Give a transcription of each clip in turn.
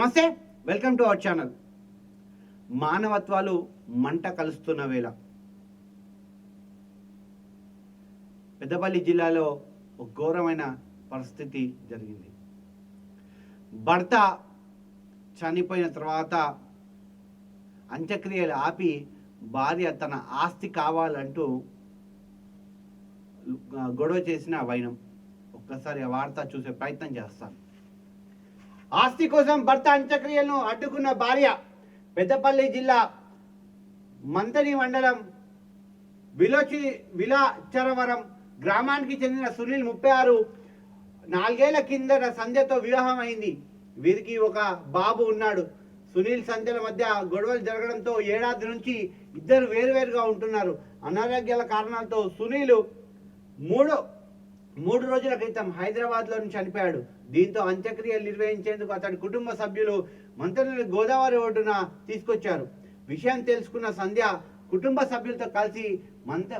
నమస్తే welcome to our channel. మానవత్వాలు మంట కలుస్తున్న వేళ. పెద్దపల్లి జిల్లాలో ఒక ఘోరమైన పరిస్థితి జరిగింది. భర్త చనిపోయిన తర్వాత అంత్యక్రియలు ఆపి భార్య తన ఆస్తి కావాలంటూ గొడవ చేసిన వైనం. ఒక్కసారి ఆ వార్త చూసే ప్రయత్నం చేస్తాను. ఆస్తి కోసం భర్త అంత్యక్రియలను అడ్డుకున్న భార్య పెద్దపల్లి జిల్లా మంతని మండలం విలోచి విలాచరవరం గ్రామానికి చెందిన సునీల్ ముప్పై ఆరు నాలుగేళ్ళ కిందట సంధ్యతో వివాహం అయింది వీరికి ఒక బాబు ఉన్నాడు. సునీల్ సంధ్యల మధ్య గొడవలు జరగడంతో ఏడాది నుంచి ఇద్దరు వేరువేరుగా ఉంటున్నారు. అనారోగ్యాల కారణాలతో సునీలు మూడో మూడు రోజుల క్రితం హైదరాబాద్లో చనిపోయాడు. దీంతో అంత్యక్రియలు నిర్వహించేందుకు అతడి కుటుంబ సభ్యులు మంత్రులను గోదావరి ఒడ్డున తీసుకొచ్చారు. విషయం తెలుసుకున్న సంధ్య కుటుంబ సభ్యులతో కలిసి మంత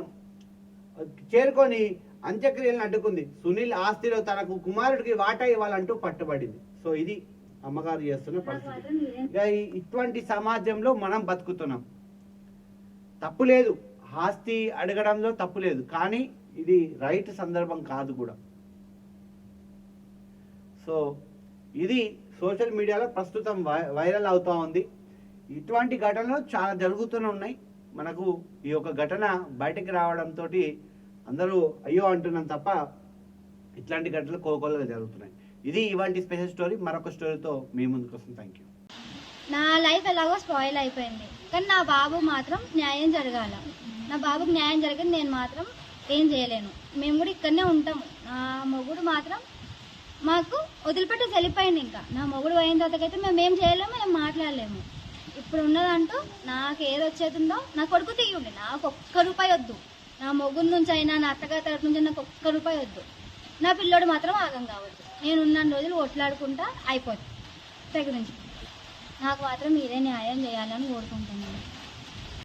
చేరుకొని అంత్యక్రియలను అడ్డుకుంది. సునీల్ ఆస్తిలో తనకు కుమారుడికి వాటా ఇవ్వాలంటూ పట్టుబడింది. సో ఇది అమ్మగారు చేస్తున్న పరిస్థితి. ఇటువంటి సమాజంలో మనం బతుకుతున్నాం. తప్పు లేదు. ఆస్తి అడగడంలో తప్పు లేదు. కానీ ఇది రైట్ సందర్భం కాదు కూడా. సో ఇది సోషల్ మీడియాలో ప్రస్తుతం వై- వైరల్ అవుతూ ఉంది. ఇటువంటి ఘటనలు చాలా జరుగుతూనే ఉన్నాయి. మనకు ఈ యొక్క ఘటన బయటకు రావడంతో అందరూ అయ్యో అంటున్నాం తప్ప ఇట్లాంటి ఘటనలు కోకోలుగా జరుగుతున్నాయి. ఇది ఇవాంటి స్పెషల్ స్టోరీ మరొక స్టోరీతో మీ ముందుకు వస్తుంది థ్యాంక్ యూ నా లైఫ్ ఎలాగో స్పాయిల్ అయిపోయింది. కానీ నా బాబు మాత్రం న్యాయం జరగాల. నా బాబుకి న్యాయం జరిగింది నేను మాత్రం ఏం చేయలేను. మేము కూడా ఇక్కడనే ఉంటాము నా మొగుడు మాత్రం మాకు వదిలిపెట్టి వెళ్ళిపోయింది ఇంకా. నా మొగుడు పోయిన తర్వాతకైతే మేము ఏం చేయలేము మేము మాట్లాడలేము. ఇప్పుడు ఉన్నదంటూ నాకు ఏది వచ్చేదిందో నా కొడుకు తీయండి. నాకు ఒక్క రూపాయి వద్దు. నా మొగుడు నుంచి అయినా నా అత్తగారి తరపు నుంచి నాకు ఒక్క రూపాయి వద్దు. నా పిల్లోడు మాత్రం ఆగం కావద్దు. నేను ఉన్న రోజులు కొట్లాడుకుంటా అయిపోతుంది దగ్గర నుంచి. నాకు మాత్రం మీరే న్యాయం చేయాలని కోరుకుంటున్నాను.